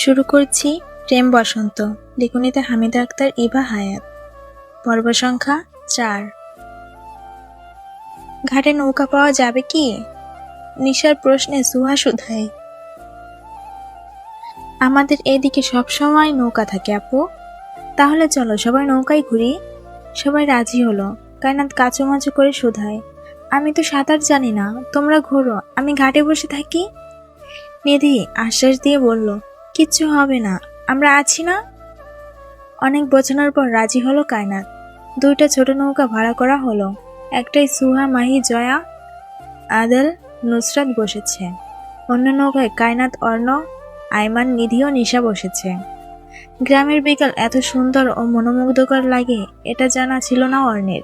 শুরু করছি প্রেম বসন্ত, লিখনিতে হামিদা আক্তার, ইভা হায়াত। পর্ব সংখ্যা চার। ঘাটে নৌকা পাওয়া যাবে কি? নিশার প্রশ্নে সুহা শুধায় আমাদের এদিকে সবসময় নৌকা থাকে, আপু। তাহলে চলো, সবাই নৌকায় ঘুরি। সবাই রাজি হলো। কায়নাত কাচুমাচু করে শুধায়। আমি তো সাঁতার জানি না, তোমরা ঘোরো, আমি ঘাটে বসে থাকি? নিধি আশ্বাস দিয়ে বলল কিচ্ছু হবে না। আমরা আছি না? অনেক বোঝানোর পর রাজি হলো কায়নাত। দুইটা ছোট নৌকা ভাড়া করা হলো। একটাই সুহা, মাহি, জয়া, আদেল, নুসরাত বসেছে। অন্য নৌকায় কায়নাত, অর্ণ আইমান নিধি ও নিশা বসেছে। গ্রামের বিকাল এত সুন্দর ও মনোমুগ্ধকর লাগে, এটা জানা ছিল না অর্ণের।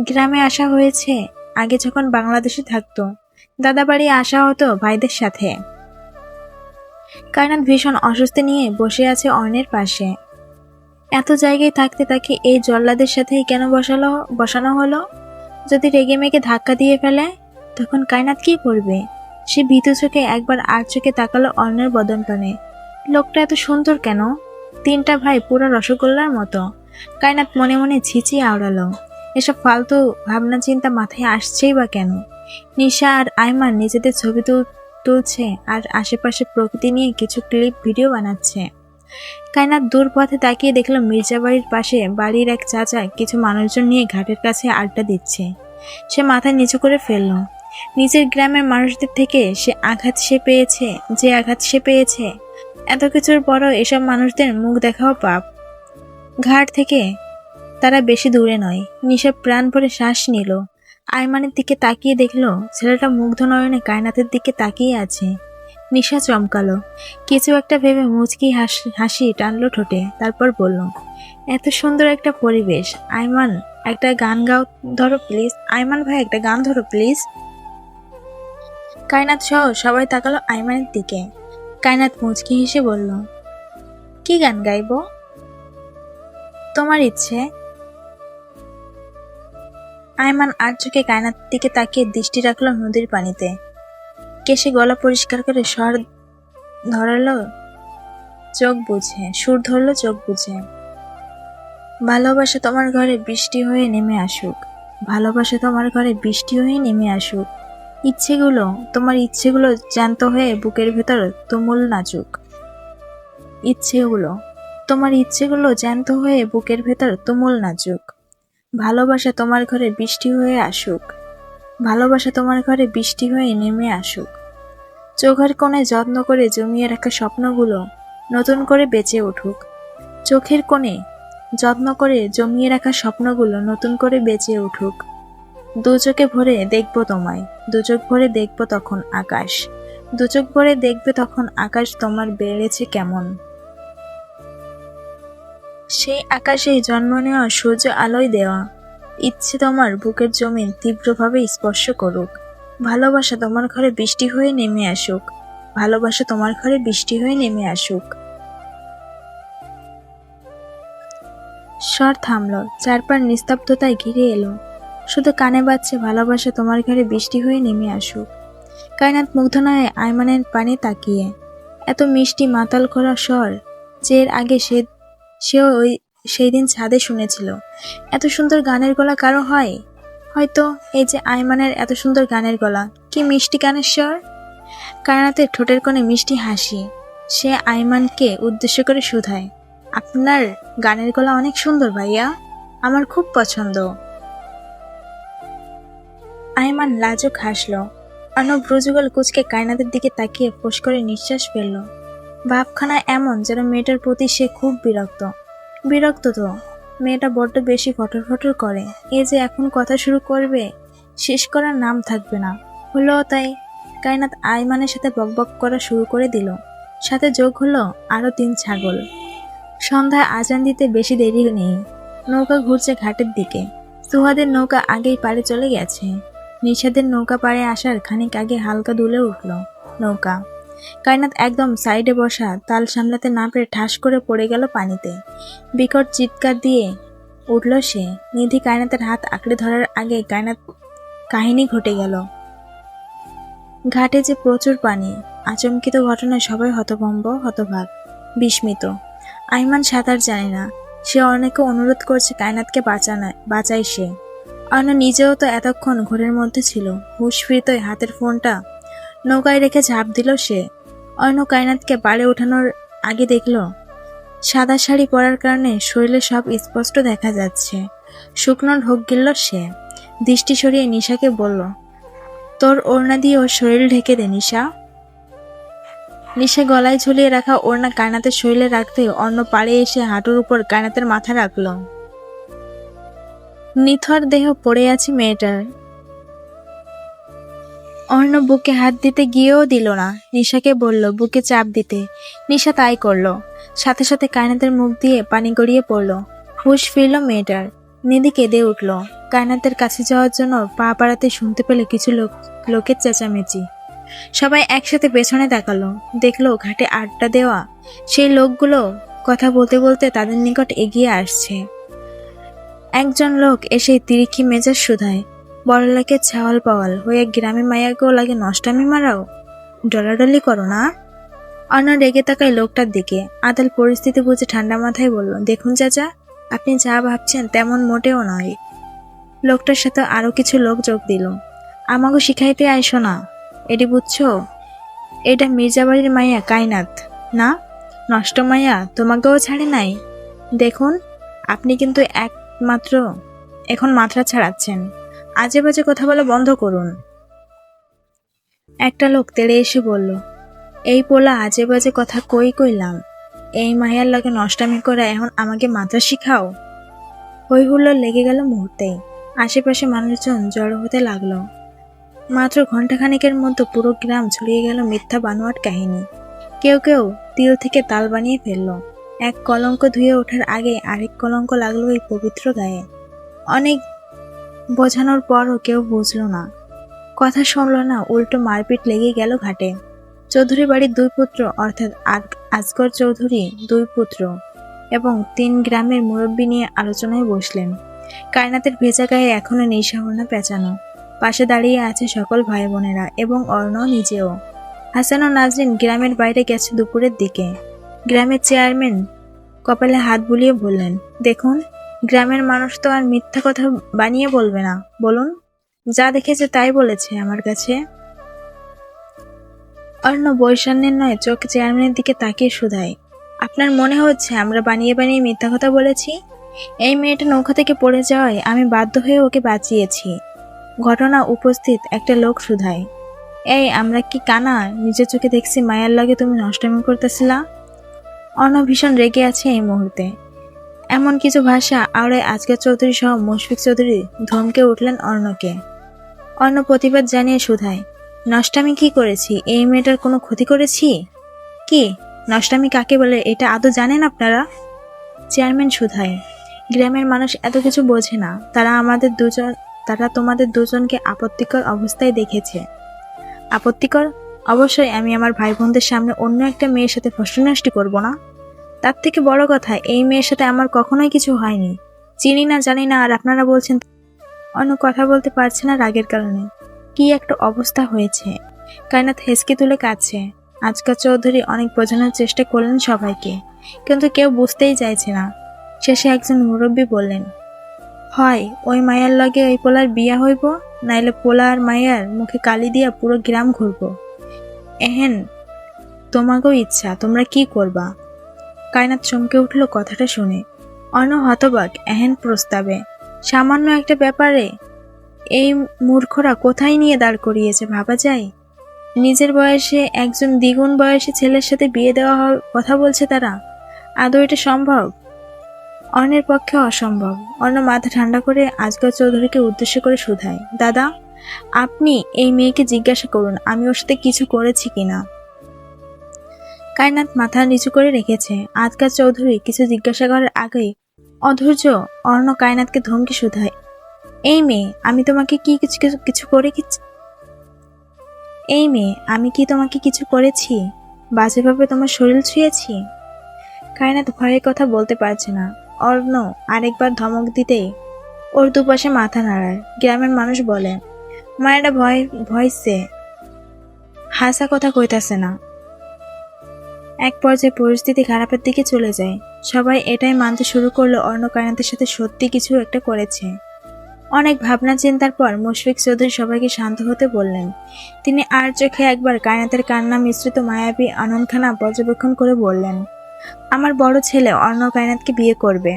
গ্রামে আসা হয়েছে আগে যখন বাংলাদেশে থাকতো। দাদা বাড়ি আসা হতো ভাইদের সাথে। কায়নাত ভীষণ অসুস্থ নিয়ে বসে আছে অর্ণের পাশে। এত জায়গায় থাকতে তাকে এই জল্লাদের সাথেই কেন বসালো, বসানো হলো? যদি রেগে মেগে ধাক্কা দিয়ে ফেলে, তখন কায়নাত কি করবে? সে ভীতু চোখে একবার আর চোখে তাকালো অর্ণের বদন টানে লোকটা এত সুন্দর কেন? তিনটা ভাই পুরো রসগোল্লার মতো। কায়নাত মনে মনে ছিচি আওড়ালো। এসব ফালতু ভাবনা চিন্তা মাথায় আসছেই বা কেন? নিশা আর আয়মান নিজেদের ছবি তুলছে আর আশেপাশে প্রকৃতি নিয়ে কিছু ক্লিপ ভিডিও বানাচ্ছে। কায়নাত দূর পথে তাকিয়ে দেখল মির্জা বাড়ির পাশে বাড়ির এক চাচা কিছু মানুষজন নিয়ে ঘাটের কাছে আড্ডা দিচ্ছে। সে মাথা নিচু করে ফেলল। নিজের গ্রামের মানুষদের থেকে সে আঘাত সে পেয়েছে, যে আঘাত সে পেয়েছে। এত কিছুর পরও এসব মানুষদের মুখ দেখাও পাপ। ঘাট থেকে তারা বেশি দূরে নয় নিশা প্রাণ ভরে শ্বাস নিল। আয়মানের দিকে তাকিয়ে দেখল ছেলেটা মুগ্ধ নয়নে কায়নাতের দিকে তাকিয়ে আছে। নিশা চমকালো। কিছু একটা ভেবে মুচকি হাসি হাসি টানলো ঠোঁটে, তারপর বলল, এত সুন্দর একটা পরিবেশ। আয়মান একটা গান গাও, ধরো প্লিজ। আয়মান ভাই, একটা গান ধরো প্লিজ। কায়নাত সহ সবাই তাকালো আয়মানের দিকে। কায়নাত মুচকি হেসে বলল, কি গান গাইবো? তোমার ইচ্ছে। আয়মান আর চোখে কায়নাত দিকে তাকিয়ে দৃষ্টি রাখল নদীর পানিতে। কেশে গলা পরিষ্কার করে স্বর ধরালো, চোখ বুঝে, সুর ধরলো, চোখ বুঝে। ভালোবাসা তোমার ঘরে বৃষ্টি হয়ে নেমে আসুক। ভালোবাসা তোমার ঘরে বৃষ্টি হয়ে নেমে আসুক। ইচ্ছেগুলো, তোমার ইচ্ছেগুলো জ্যান্ত হয়ে বুকের ভেতর তুমুল নাচুক। ইচ্ছেগুলো, তোমার ইচ্ছেগুলো জ্যান্ত হয়ে বুকের ভেতর তুমুল নাচুক। ভালোবাসা তোমার ঘরে বৃষ্টি হয়ে আসুক। ভালোবাসা তোমার ঘরে বৃষ্টি হয়ে নেমে আসুক। চোখের কোণে যত্ন করে জমিয়ে রাখা স্বপ্নগুলো নতুন করে বেঁচে উঠুক। চোখের কোণে যত্ন করে জমিয়ে রাখা স্বপ্নগুলো নতুন করে বেঁচে উঠুক। দু চোখে ভরে দেখব তোমায়, দু চোখ ভরে দেখব তখন আকাশ। দু চোখ ভরে দেখবে তখন আকাশ তোমার বেড়েছে কেমন। সেই আকাশেই জন্ম নেওয়া সূর্য আলোয় দেওয়া। ইচ্ছে তোমার বুকের জমিন তীব্রভাবে স্পর্শ করুক। ভালোবাসা তোমার ঘরে বৃষ্টি হয়ে নেমে আসুক। ভালোবাসা তোমার ঘরে বৃষ্টি হয়ে নেমে আসুক। স্বর থামলো, চারপার নিস্তব্ধতায় ঘিরে এলো। শুধু কানে বাজছে, ভালোবাসা তোমার ঘরে বৃষ্টি হয়ে নেমে আসুক। কায়নাত মুগ্ধ নয়, আয়মানের পানে তাকিয়ে। এত মিষ্টি মাতাল করা স্বর, যে এর আগে সে সেও ওই সেই দিন ছাদে শুনেছিল। এত সুন্দর গানের গলা কারও হয়? হয়তো এই যে আয়মানের এত সুন্দর গানের গলা। কি মিষ্টি গানের স্বর? কায়নাতের ঠোঁটের কোণে মিষ্টি হাসি। সে আয়মানকে উদ্দেশ্য করে শুধায়। আপনার গানের গলা অনেক সুন্দর ভাইয়া। আমার খুব পছন্দ। আয়মান লাজুক হাসল। অর্ণব রুজুগল কুচকে কায়নাতের দিকে তাকিয়ে ফোঁস করে নিঃশ্বাস ফেলল। ভাবখানা এমন যেন মেয়েটার প্রতি সে খুব বিরক্ত। বিরক্ত তো, মেয়েটা বড্ড বেশি ফটর ফটর করে। এ যে এখন কথা শুরু করবে, শেষ করার নাম থাকবে না। হলো তাই কায়নাত আয়মানের সাথে বকবক করা শুরু করে দিল। সাথে যোগ হলো আরও তিন ছাগল। সন্ধ্যায় আজান দিতে বেশি দেরি নেই। নৌকা ঘুরছে ঘাটের দিকে। সুহাদের নৌকা আগেই পাড়ে চলে গেছে। নিষাদের নৌকা পাড়ে আসার খানিক আগে হালকা দুলে উঠল নৌকা। কায়নাত একদম সাইডে বসা তাল সামলাতে না পেরে ঠাস করে পড়ে গেল পানিতে। বিকট চিৎকার দিয়ে উঠল সে। নিধি কায়নাতের হাত আঁকড়ে ধরার আগে কায়নাত কাহিনী ঘটে গেল। ঘাটে যে প্রচুর পানি, আচমকিত ঘটনায় সবাই হতভম্ব, হতভাগ, বিস্মিত। আইমান সাঁতার জানে না। সে অনেকে অনুরোধ করছে কায়নাতকে বাঁচানায় বাঁচাই সে। অন্য নিজেও তো এতক্ষণ ঘোরের মধ্যে ছিল। হুশ ফিরতই হাতের ফোনটা নৌকায় রেখে ঝাঁপ দিল সে। অন্য কায়নাতকে পাড়ে ওঠানোর আগে দেখল, সাদা শাড়ি পরার কারণে শরীরে সব স্পষ্ট দেখা যাচ্ছে। শুকনো ঢোক গিলল সে। দৃষ্টি সরিয়ে নিশাকে বলল, তোর ওড়না দিয়ে ওর শরীর ঢেকে দে, নিশা। নিশা গলায় ঝুলিয়ে রাখা ওড়না কায়নাতের শরীরে রাখতে অন্য পাড়ে এসে হাঁটুর উপর কায়নাতের মাথা রাখল। নিথর দেহ পড়ে আছে মেয়েটার। অর্ণ বুকে হাত দিতে গিয়েও দিল না। নিশাকে বলল, বুকে চাপ দিতে। নিশা তাই করল। সাথে সাথে কায়নাতের মুখ দিয়ে পানি গড়িয়ে পড়ল। হুশ ফিরল মেয়েটার। নিধি কেঁদে উঠল। কায়নাতের কাছে যাওয়ার জন্য পা পাড়াতে শুনতে পেলে কিছু লোক, লোকের চেঁচামেচি। সবাই একসাথে পেছনে তাকালো। দেখল ঘাটে আড্ডা দেওয়া। সেই লোকগুলো কথা বলতে বলতে তাদের নিকট এগিয়ে আসছে। একজন লোক এসে তিরিক্ষি মেজাজ শুধায়। বড়লোকের ছাওয়াল পাওয়াল হয়ে গ্রামে মায়াকেও লাগে নষ্টামি মারাও? ডলাডলি করো না। অন্য রেগে তাকায় লোকটার দিকে। আদাল পরিস্থিতি বুঝে ঠান্ডা মাথায় বলল, দেখুন চাচা, আপনি যা ভাবছেন তেমন মোটেও নয়। লোকটার সাথে আরও কিছু লোক যোগ দিল। আমাকে শিখাইতে আইসো না। এটি বুঝছ? এটা মির্জাবাড়ির মাইয়া কায়নাত না? নষ্ট মাইয়া তোমাকেও ছাড়ে নাই? দেখুন, আপনি কিন্তু একমাত্র এখন মাত্রা ছাড়াচ্ছেন। আজে বাজে কথা বলা বন্ধ করুন। একটা লোক তেড়ে এসে বলল, এই পোলা আজে বাজে কথা কই কইলাম? এই মায়ার লাগে নষ্টামি করে এখন আমাকে মাথা শিখাও? হই হুল্লোড় লেগে গেল মুহূর্তেই। আশেপাশে মানুষজন জড়ো হতে লাগল। মাত্র ঘন্টাখানেকের মধ্যে পুরো গ্রাম ছড়িয়ে গেল মিথ্যা বানোয়াট কাহিনী। কেউ কেউ তিল থেকে তাল বানিয়ে ফেলল। এক কলঙ্ক ধুয়ে ওঠার আগে আরেক কলঙ্ক লাগল এই পবিত্র গায়ে। অনেক বোঝানোর পরও কেউ বুঝলো না। কথা শুনলো না, উল্টো মারপিট লেগে গেল ঘাটে। চৌধুরী বাড়ির দুই পুত্র, অর্থাৎ আজগর চৌধুরী, দুই পুত্র এবং তিন গ্রামের মুরব্বী নিয়ে আলোচনায় বসলেন। কায়নাতের ভেজা গায়ে এখনও নিঃসাহনা পেঁচানো। পাশে দাঁড়িয়ে আছে সকল ভাই বোনেরা এবং অর্ণ নিজেও। হাসান ও নাজরিন গ্রামের বাইরে গেছে দুপুরের দিকে। গ্রামের চেয়ারম্যান কপালে হাত বুলিয়ে বললেন, দেখুন গ্রামের মানুষ তো আর মিথ্যা কথা বানিয়ে বলবে না। বলুন, যা দেখেছে তাই বলেছে আমার কাছে। অন্য বৈষণ্যের নয়, চোখ চেয়ারম্যানের দিকে তাকিয়ে শুধায়। আপনার মনে হচ্ছে আমরা বানিয়ে বানিয়ে মিথ্যা কথা বলেছি? এই মেয়েটা নৌকা থেকে পড়ে যাওয়ায় আমি বাধ্য হয়ে ওকে বাঁচিয়েছি। ঘটনা উপস্থিত একটা লোক শুধায়। এই, আমরা কি কানা? নিজের চোখে দেখছি মায়ার লাগে তুমি নষ্টমি করতেছিলা? অন্য ভীষণ রেগে আছে এই মুহূর্তে। এমন কিছু ভাষা আওড়ে আজকের চৌধুরী সহ মুশফিক চৌধুরী ধমকে উঠলেন অর্ণকে অর্ণ প্রতিবাদ জানিয়ে শুধায়, নষ্টামি কি করেছি? এই মেয়েটার কোনো ক্ষতি করেছি? কি? নষ্টামি কাকে বলে? এটা আদৌ জানেন আপনারা? চেয়ারম্যান শুধায়, গ্রামের মানুষ এত কিছু বোঝে না। তারা আমাদের দুজন, তারা তোমাদের দুজনকে আপত্তিকর অবস্থায় দেখেছে। আপত্তিকর? অবশ্যই আমি আমার ভাই বোনদের সামনে অন্য একটা মেয়ের সাথে ফসনষ্টি করব না? তার থেকে বড় কথা, এই মেয়ের সাথে আমার কখনোই কিছু হয়নি। চিনি না, জানি না, আর আপনারা বলছেন অন্য কথা বলতে পারছে না রাগের কারণে। কি একটা অবস্থা হয়েছে। কায়নাথ হেসকে তুলে কাছে আজকাল চৌধুরী অনেক বোঝানোর চেষ্টা করলেন সবাইকে, কিন্তু কেউ বুঝতেই চাইছে না। শেষে একজন মুরব্বী বললেন, হয়, ওই মায়ার লগে ওই পোলার বিয়া হইব, নাইলে পোলা আর মায়ার মুখে কালি দিয়া পুরো গ্রাম ঘুরবো। এহেন, তোমাকেও ইচ্ছা, তোমরা কি করবা? কায়নাথ চমকে উঠল কথাটা শুনে। অন্য হতবাক এহেন প্রস্তাবে, সামান্য একটা ব্যাপারে? এই মূর্খরা কোথায় নিয়ে দাঁড় করিয়েছে ভাবা যায়? নিজের বয়সে একজন দ্বিগুণ বয়সী ছেলের সাথে বিয়ে দেওয়া কথা বলছে তারা? আদৌ এটা সম্ভব? অন্যের পক্ষে অসম্ভব। অর্ণ মাথা ঠান্ডা করে আজগর চৌধুরীকে উদ্দেশ্য করে শুধায়, দাদা, আপনি এই মেয়েকে জিজ্ঞাসা করুন, আমি ওর সাথে কিছু করেছি কিনা? কায়নাথ মাথা নিচু করে রেখেছে। আজকাল চৌধুরী কিছু জিজ্ঞাসা করার আগেই, অধৈর্য অর্ণ কায়নাথকে ধমকে শুধায়। এই মেয়ে, আমি তোমাকে কি কিছু কিছু করে এই মেয়ে, আমি কি তোমাকে কিছু করেছি? বাজেভাবে তোমার শরীর ছুঁয়েছি? কায়নাথ ভয়ের কথা বলতে পারছে না। অর্ণ আরেকবার ধমক দিতেই ওর দুপাশে মাথা নাড়ায়। গ্রামের মানুষ বলে, মায়েরা ভয় ভয়সে হাসা কথা কইতাছে না। এক পর্যায়ে পরিস্থিতি খারাপের দিকে চলে যায়। সবাই এটাই মানতে শুরু করল অর্ণ কায়নাতের সাথে সত্যি কিছু একটা করেছে। অনেক ভাবনা চিন্তার পর মুশফিক চৌধুরী সবাইকে শান্ত হতে বললেন। তিনি আর চোখে একবার কায়নাতের কান্না মিশ্রিত মায়াবী আনন্দখানা পর্যবেক্ষণ করে বললেন, আমার বড় ছেলে অর্ণ কায়নাতকে বিয়ে করবে।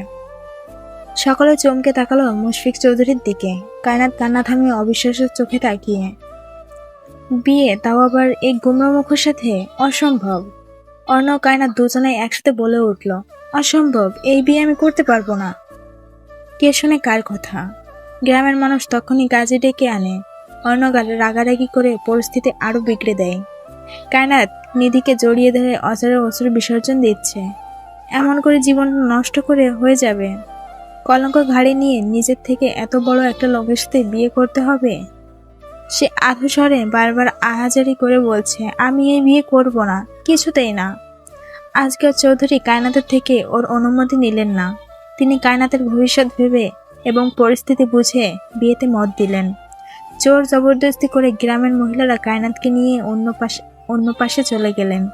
সকলে চমকে তাকালো মুশফিক চৌধুরীর দিকে। কায়নাত কান্না থামিয়ে অবিশ্বাসের চোখে তাকিয়ে, বিয়ে তাও আবার এই গুমরা মুখের সাথে? অসম্ভব। অর্ণ ও কায়নাত দুজনেই একসাথে বলে উঠল, অসম্ভব, এই বিয়ে আমি করতে পারব না। কে শুনে কার কথা? গ্রামের মানুষ তখনই কাজে ডেকে আনে। অর্ণগাল রাগারাগি করে পরিস্থিতি আরও বিগড়ে দেয়। কায়নাত নিধিকে জড়িয়ে ধরে অচরে অসুর বিসর্জন দিচ্ছে। এমন করে জীবন নষ্ট করে হয়ে যাবে? কলঙ্ক ঘাড়ে নিয়ে নিজের থেকে এত বড় একটা লোকের সাথে বিয়ে করতে হবে? সে আধুস্বরে বারবার আহাজারি করে বলছে, আমি এই বিয়ে করব না, কিছুতেই না। আজকের চৌধুরী কায়নাতের থেকে ওর অনুমতি নিলেন না। তিনি কায়নাতের ভবিষ্যৎ ভেবে এবং পরিস্থিতি বুঝে বিয়েতে মত দিলেন। জোর জবরদস্তি করে গ্রামের মহিলারা কায়নাতকে নিয়ে অন্য পাশে অন্য পাশে চলে গেলেন।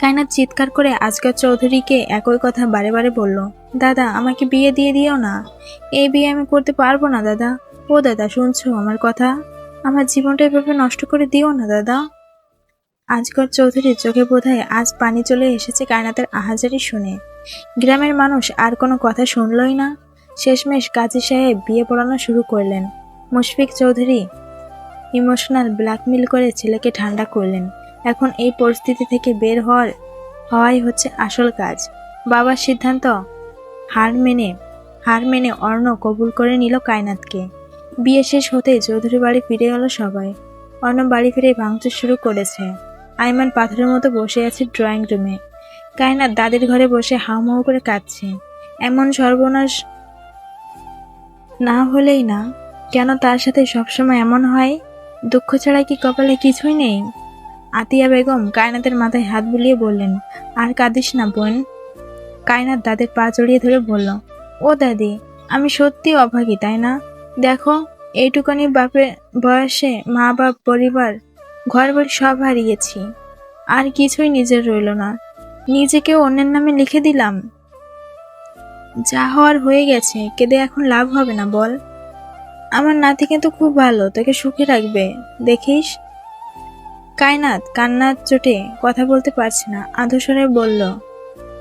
কায়নাত চিৎকার করে আজকার চৌধুরীকে একই কথা বারে বারে বলল, দাদা, আমাকে বিয়ে দিয়ে দিও না। এই বিয়ে আমি করতে পারব না, দাদা। ও দাদা, শুনছো? আমার কথা আমার জীবনটা এভাবে নষ্ট করে দিও না, দাদা। আজগর চৌধুরীর চোখে বোধহয় আজ পানি চলে এসেছে কায়নাতের আহাজারি শুনে। গ্রামের মানুষ আর কোনো কথা শুনলই না। শেষমেশ কাজী সাহেব বিয়ে পড়ানো শুরু করলেন। মুশফিক চৌধুরী ইমোশনাল ব্ল্যাকমেল করে ছেলেকে ঠান্ডা করলেন। এখন এই পরিস্থিতি থেকে বের হওয়ার, হওয়াই হচ্ছে আসল কাজ। বাবার সিদ্ধান্ত হার মেনে হার মেনে অর্ণ কবুল করে নিল কায়নাতকে। বিয়ে শেষ হতেই চৌধুরী বাড়ি ফিরে গেল সবাই। অর্ণ বাড়ি ফিরে ভাঙচুর শুরু করেছে। আইমান পাথরের মতো বসে আছে ড্রয়িং রুমে। কায়নাত দাদির ঘরে বসে হাউমাউ করে কাঁদছে। এমন সর্বনাশ না হলেই না, কেন তার সাথে সবসময় এমন হয়? দুঃখ ছাড়া কি কপালে কিছুই নেই? আতিয়া বেগম কায়নাতের মাথায় হাত বুলিয়ে বললেন, আর কাঁদিস না বোন। কায়নাত দাদের পা জড়িয়ে ধরে বলল, ও দাদি, আমি সত্যি অভাগী, তাই না? দেখো, এইটুকানি বাপের বয়সে মা বাপ পরিবার ঘর বাড়ি সব হারিয়েছি। আর কিছুই নিজের রইল না। নিজেকে অন্যের নামে লিখে দিলাম। যা হওয়ার হয়ে গেছে, কেঁদে এখন লাভ হবে না, বল। আমার নাতি কিন্তু খুব ভালো, তোকে সুখে রাখবে, দেখিস? কায়নাত, কান্নার চোটে কথা বলতে পারছে না আধস্বরে বলল,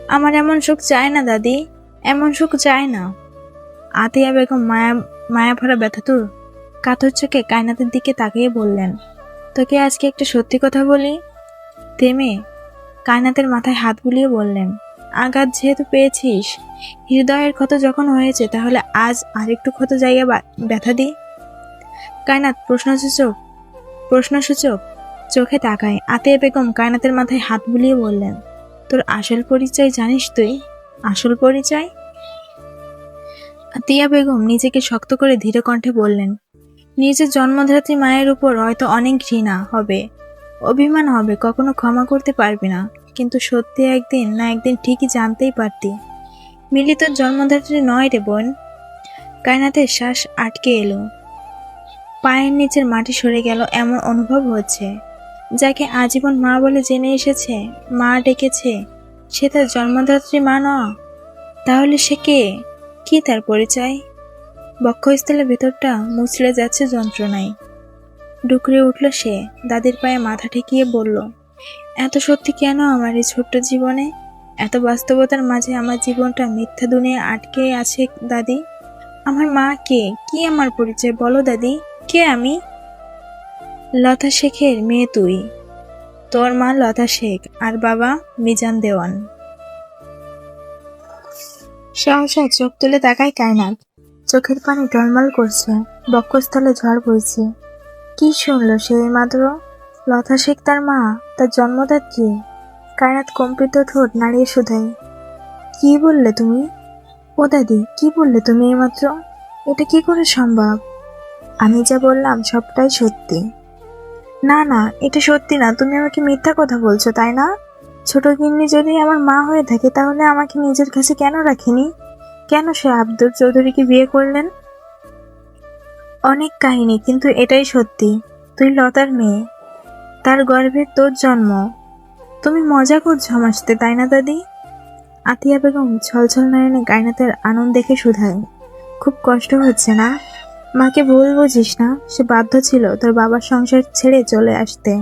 আমার এমন সুখ চায় না, দাদি, এমন সুখ চায় না। আতিয়া বেগম মায়া মায়া ভরা ব্যথাতুর কাতর চোখে কায়নাতের দিকে তাকিয়ে বললেন, তোকে আজকে একটা সত্যি কথা বলি? তেমে কায়নাতের মাথায় হাত বুলিয়ে বললেন, আঘাত যেহেতু পেয়েছিস, হৃদয়ের ক্ষত যখন হয়েছে, তাহলে আজ আরেকটু ক্ষত জায়গা ব্যথা দি। কায়নাত, প্রশ্নসূচক প্রশ্নসূচক, চোখে তাকায়। আতিয়া বেগম কায়নাতের মাথায় হাত বুলিয়ে বললেন, তোর আসল পরিচয় জানিস তুই? আসল পরিচয়? আতিয়া বেগম নিজেকে শক্ত করে ধীরে কণ্ঠে বললেন নিজের জন্মধাত্রী মায়ের উপর হয়তো অনেক ঘৃণা হবে, অভিমান হবে, কখনো ক্ষমা করতে পারবি না। কিন্তু সত্যি একদিন না একদিন ঠিকই জানতেই পারতি। মিলিত জন্মধাত্রী নয় রে বোন। কায়নাতের শ্বাস আটকে এলো। পায়ের নিচের মাটি সরে গেল এমন অনুভব হচ্ছে, যাকে আজীবন মা বলে জেনে এসেছে, মা ডেকেছে, সে তার জন্মদাত্রী মা ন তাহলে সে কে? কি তার পরিচয়? বক্ষস্থলের ভেতরটা মুচড়ে যাচ্ছে যন্ত্রণায়। ডুকরে উঠল সে, দাদির পায়ে মাথা ঠেকিয়ে বলল, এত সত্যি কেন আমার এই ছোট্ট জীবনে? এত বাস্তবতার মাঝে আমার জীবনটা মিথ্যা দুনিয়া আটকে আছে দাদি? আমার মা কে? কি আমার পরিচয়? বলো দাদি, কে আমি? লতা শেখের মেয়ে তুই। তোর মা লতা শেখ, আর বাবা মিজান দেওয়ান। সহসা চোখ তুলে তাকায় কায়নাত চোখের পানি টলমল করছে, বক্ষস্থলে ঝড় বইছে। কি শুনলো সে মাত্র লতা শেখ তার মা, তার জন্মদাত্রী। কায়নাত কম্পিত ঠোঁট নাড়িয়ে শুধাই কি বললে তুমি? ও দাদি, কি বললে তুমি এইমাত্র? এটা কি করে সম্ভব? আমি যা বললাম সবটাই সত্যি। না না, এটা সত্যি না, তুমি আমাকে মিথ্যা কথা বলছো, তাই না? ছোট গিন্নি যদি আমার মা হয়ে থাকে, তাহলে আমাকে নিজের কাছে কেন রাখেনি? কেন সে আব্দুল চৌধুরীকে বিয়ে করলেন? অনেক কাহিনী, কিন্তু এটাই সত্যি। তুই লতার মেয়ে। তার গর্ভে তোর জন্ম। তুমি মজা করছ আমার সাথে, তাই না দাদি? আতিয়া বেগম ছলছল নয়নে কায়নাতের আনন্দ দেখে শুধায়। খুব কষ্ট হচ্ছে না? মাকে ভুল বুঝিস না? সে বাধ্য ছিল তোর বাবার সংসার ছেড়ে চলে আসতে।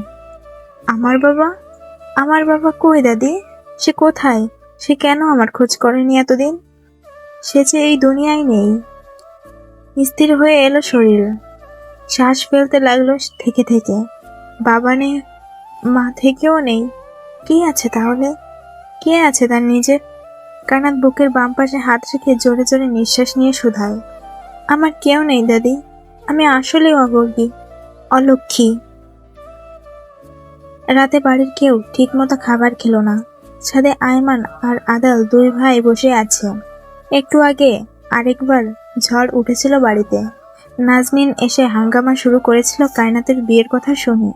আমার বাবা? আমার বাবা কই দাদি? সে কোথায়? সে কেন আমার খোঁজ করেনি এতদিন? সে যে এই দুনিয়ায় নেই। স্থির হয়ে এলো শরীর। শ্বাস ফেলতে লাগল থেকে থেকে। বাবা নেই মা থেকেও নেই। কে আছে তাহলে? কে আছে তার নিজের? কানাত বুকের বাম পাশে হাত রেখে জোরে জোরে নিঃশ্বাস নিয়ে শুধায়। আমার কেউ নেই দাদি। আমি আসলে অবর্গী অলক্ষী রাতে বাড়ির কেউ ঠিকমতো খাবার খেলো না। ছাদে আয়মান আর আদাল দুই ভাই বসে আছে। একটু আগে আরেকবার ঝড় উঠেছিল বাড়িতে। নাজমিন এসে হাঙ্গামা শুরু করেছিল কায়নাতের বিয়ের কথা শুনে।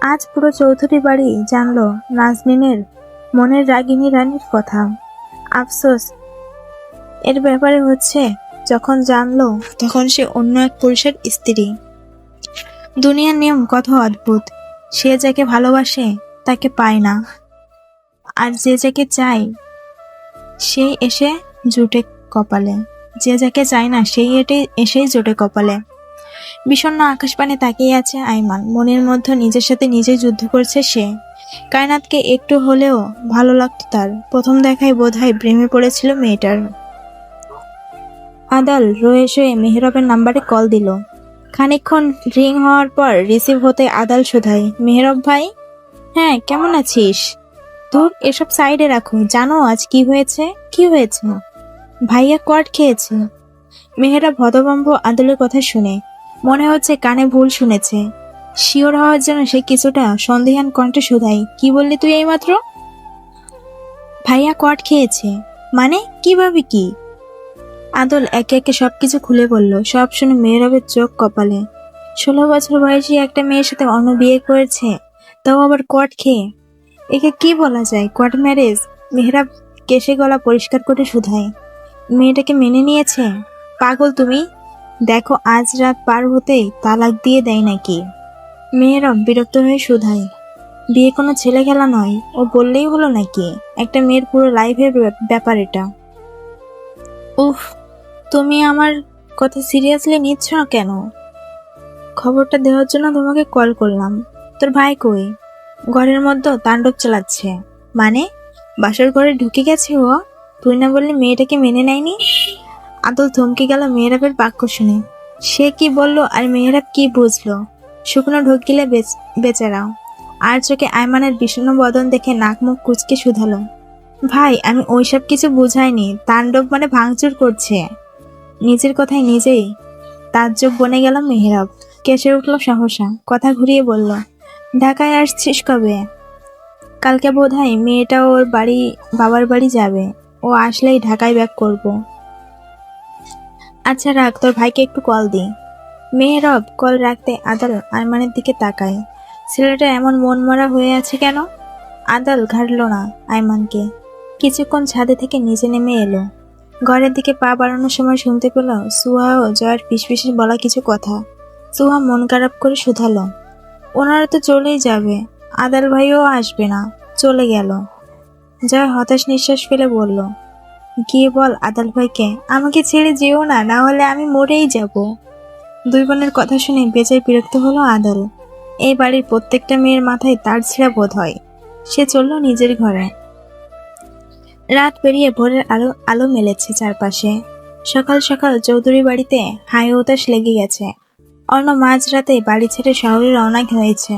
আজ পুরো চৌধুরী বাড়ি জানলো নাজমিনের মনের রাগিনী রানীর কথা। আফসোস, এর ব্যাপারে হচ্ছে যখন জানলো তখন সে অন্য এক পুরুষের স্ত্রী। দুনিয়ার নিয়ম কত অদ্ভুত। সে যাকে ভালোবাসে, তাকে পায় না। আর যে যাকে চাই সেই এসে জুটে কপালে। যে যাকে চায় না সেই এটে এসেই জোটে কপালে। বিষণ্ণ আকাশপানে তাকিয়ে আছে আইমান। মনের মধ্যে নিজের সাথে নিজেই যুদ্ধ করছে সে। কায়নাতকে একটু হলেও ভালো লাগতো তার। প্রথম দেখায় বোধহয় প্রেমে পড়েছিল মেয়েটার। আদাল রয়ে শয়ে মেহরবের নাম্বারে কল দিল। খানিকক্ষণ রিং হওয়ার পর রিসিভ হতে আদাল শোধাই মেহরব ভাই? হ্যাঁ কেমন আছিস? তোর এসব সাইডে রাখো, জানো আজ কি হয়েছে? কি হয়েছে? ভাইয়া কোয়াট খেয়েছে। মেহেরা ভদবম্ব আদলের কথা শুনে, মনে হচ্ছে কানে ভুল শুনেছে। শিওর হওয়ার জন্য সে কিছুটা সন্দেহান কণ্ঠে শোধাই কি বললি তুই এইমাত্র? ভাইয়া কট খেয়েছে। মানে? কীভাবে কি? আদল একে একে সবকিছু খুলে বলল, সব শুনে মেয়েরবের চোখ কপালে। ষোলো বছর বয়সী একটা মেয়ের সাথে অন্য বিয়ে করেছে, তাও আবার কট খেয়ে। একে কি বলা যায়? কট ম্যারেজ? মেহরাব কেশে গলা পরিষ্কার করে শুধায়। মেয়েটাকে মেনে নিয়েছে? পাগল তুমি? দেখো, আজ রাত পার হতেই তালাক দিয়ে দেয় নাকি? মেয়েরব বিরক্ত হয়ে শুধায়। বিয়ে কোনো ছেলে খেলা নয়, ও বললেই হলো নাকি? একটা মেয়ের পুরো লাইফের ব্যাপ- ব্যাপার এটা। উফ তুমি আমার কথা সিরিয়াসলি নিচ্ছ না কেন? খবরটা দেওয়ার জন্য তোমাকে কল করলাম। তোর ভাই কই? ঘরের মধ্যে তাণ্ডব চালাচ্ছে। মানে? বাসার ঘরে ঢুকে গেছে ও? তুই না বললে মেয়েটাকে মেনে নেয়নি? আদল থমকে গেল মেয়েরাবের বাক্য শুনে। সে কি বলল আর মেয়েরাব কি বুঝলো? শুকনো ঢোক গিলে বেচ- বেচারা আর চোখে আয়মানের বিষণ্ণ বদন দেখে নাক মুখ কুচকে শুধালো। ভাই, আমি ওইসব কিছু বুঝাইনি। তাণ্ডব মানে ভাঙচুর করছে। নিজের কথায় নিজেই। তাজ্জব বনে গেল মেহরাব। কেসে উঠল সহসা। কথা ঘুরিয়ে বলল, ঢাকায় আসছিস কবে? কালকে বোধ হয় মেয়েটা ওর বাড়ি, বাবার বাড়ি যাবে। ও আসলেই ঢাকায় ব্যাক করব। আচ্ছা রাখ, তোর ভাইকে একটু কল দি। মেহরব কল রাখতে আদাল আরমানের দিকে তাকায়। ছেলেটা এমন মন মরা হয়ে আছে কেন? আদাল ঘাটল না আয়মানকে কিছুক্ষণ ছাদে থেকে নিচে নেমে এলো। ঘরের দিকে পা বাড়ানোর সময় শুনতে পেল সুহা ও জয়ের ফিসফিসে বলা কিছু কথা। সুহা মন খারাপ করে শুধালো। ওনারা তো চলেই যাবে। আদাল ভাইও আসবে না, চলে গেল। জয় হতাশ নিঃশ্বাস ফেলে বলল গিয়ে বল আদাল ভাইকে, আমাকে ছেড়ে যেও না না হলে আমি মরেই যাব। দুই বোনের কথা শুনে বেজায় বিরক্ত হলো আদাল। এই বাড়ির প্রত্যেকটা মেয়ের মাথায় তার ছিঁড়া বোধ হয়। সে চলল নিজের ঘরে। রাত পেরিয়ে ভোরের আলো আলো মেলেছে চারপাশে। সকাল সকাল চৌধুরী বাড়িতে হাই উতাস লেগে গেছে। অন্য মাঝরাতে বাড়ি ছেড়ে শহরে রওনা হয়েছে।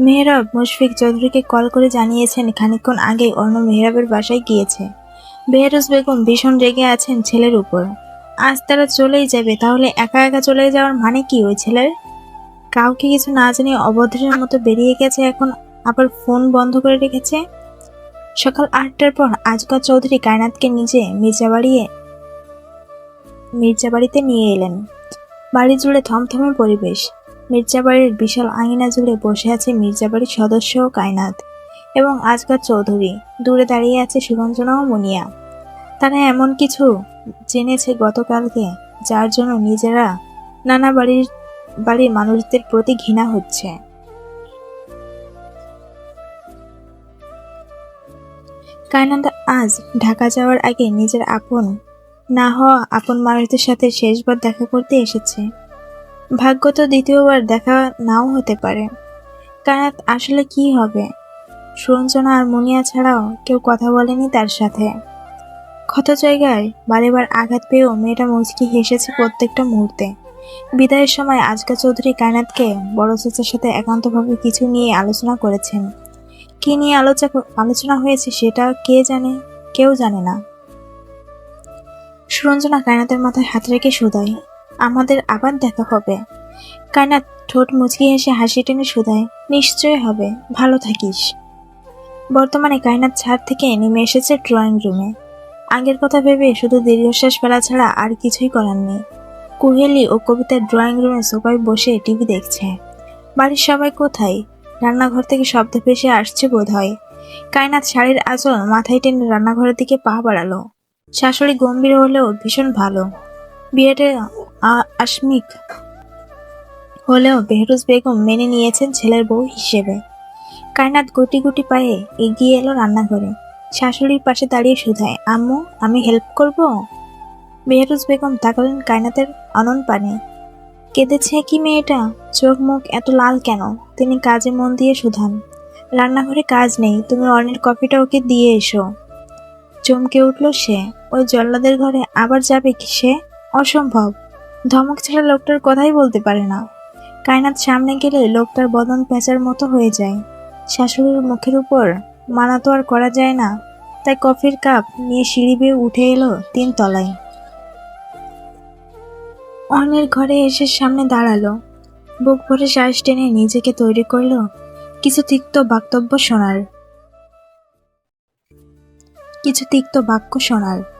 মেহরাব মুশফিক চৌধুরীকে কল করে জানিয়েছেন, খানিকক্ষণ আগে অন্য মেহরাবের বাসায় গিয়েছে। বেহরুজ বেগম ভীষণ রেগে আছেন ছেলের উপর। আজ তারা চলেই যাবে, তাহলে একা একা চলে যাওয়ার মানে কি ওই ছেলের? কাউকে কিছু না জানিয়ে অভদ্রের মতো বেরিয়ে গেছে এখন, আবার ফোন বন্ধ করে রেখেছে? সকাল আটটার পর আজকা চৌধুরী কায়নাথকে নিজে মির্জাবাড়িয়ে মির্জাবাড়িতে নিয়ে এলেন। বাড়ি জুড়ে থমথমে পরিবেশ। মির্জাবাড়ির বিশাল আঙিনা জুড়ে বসে আছে মির্জাবাড়ির সদস্য ও কায়নাত এবং আজকার চৌধুরী। দূরে দাঁড়িয়ে আছে সুরঞ্জনা ও মুনিয়া। তারা এমন কিছু জেনেছে গতকালকে, যার জন্য নিজেরা নানা বাড়ির বাড়ির মানুষদের প্রতি ঘৃণা হচ্ছে। কায়নান্দা আজ ঢাকা যাওয়ার আগে নিজের আপন, না হওয়া আপন মানুষদের সাথে শেষবার দেখা করতে এসেছে। ভাগ্য তো দ্বিতীয়বার দেখা নাও হতে পারে। কায়নাত, আসলে কি হবে? সুরঞ্জনা আর মুনিয়া ছাড়াও কেউ কথা বলেনি তার সাথে। ক্ষত জায়গায় বারেবার আঘাত পেয়েও মেয়েটা মুচকি হেসেছে প্রত্যেকটা মুহূর্তে। বিদায়ের সময় আজকা চৌধুরী কায়নাতকে বড় চাচার সাথে একান্তভাবে কিছু নিয়ে আলোচনা করেছেন। কি নিয়ে আলোচনা আলোচনা হয়েছে সেটা কে জানে, কেউ জানে না। সুরঞ্জনা কায়নাতের মাথায় হাত রেখে শুধায়, আমাদের আবার দেখা হবে। কায়নাত ঠোঁট মুচকি হেসে হাসি টেনে শুধায় নিশ্চয় হবে, ভালো থাকিস। বর্তমানে কায়নাত ছাদ থেকে নেমে এসেছে ড্রয়িং রুমে। আগের কথা ভেবে শুধু দীর্ঘশ্বাস ফেলা ছাড়া আর কিছুই করার নেই। কুহেলি ও কবিতার ড্রয়িং রুমে সোফায় বসে টিভি দেখছে। বাড়ির সবাই কোথায়? রান্নাঘর থেকে শব্দ ভেসে আসছে বোধ হয় কায়নাথ শাড়ির আঁচল মাথায় টেনে রান্নাঘরের দিকে পা বাড়ালো। শাশুড়ি গম্ভীর হলেও ভীষণ ভালো। বিয়েটা আসমিক হলেও বেহরুজ বেগম মেনে নিয়েছেন ছেলের বউ হিসেবে। কায়নাথ গুটি গুটি পায়ে এগিয়ে এলো রান্নাঘরে। শাশুড়ির পাশে দাঁড়িয়ে শুধায়, আম্মু, আমি হেল্প করব? বেহরুজ বেগম তাকালেন কায়নাথের অনন পানে। কেঁদেছে কি মেয়েটা? চোখ মুখ এত লাল কেন? তিনি কাজে মন দিয়ে শুধান। রান্নাঘরে কাজ নেই, তুমি অর্ণের কফিটা ওকে দিয়ে এসো। চমকে উঠল সে। ওই জল্লাদের ঘরে আবার যাবে কি সে? অসম্ভব। ধমক ছাড়া লোকটার কথাই বলতে পারে না। কায়নাত সামনে গেলে লোকটার বদন পেঁচার মতো হয়ে যায়। শাশুড়ির মুখের উপর মানা তো আর করা যায় না। তাই কফির কাপ নিয়ে সিঁড়ি বেয়ে উঠে এলো তিন তলায় অর্ণের ঘরে এসে সামনে দাঁড়াল। বুক ভরে শ্বাস টেনে নিজেকে তৈরি করল কিছু তিক্ত বাক্তব্য শোনার। কিছু তিক্ত বাক্য শোনার।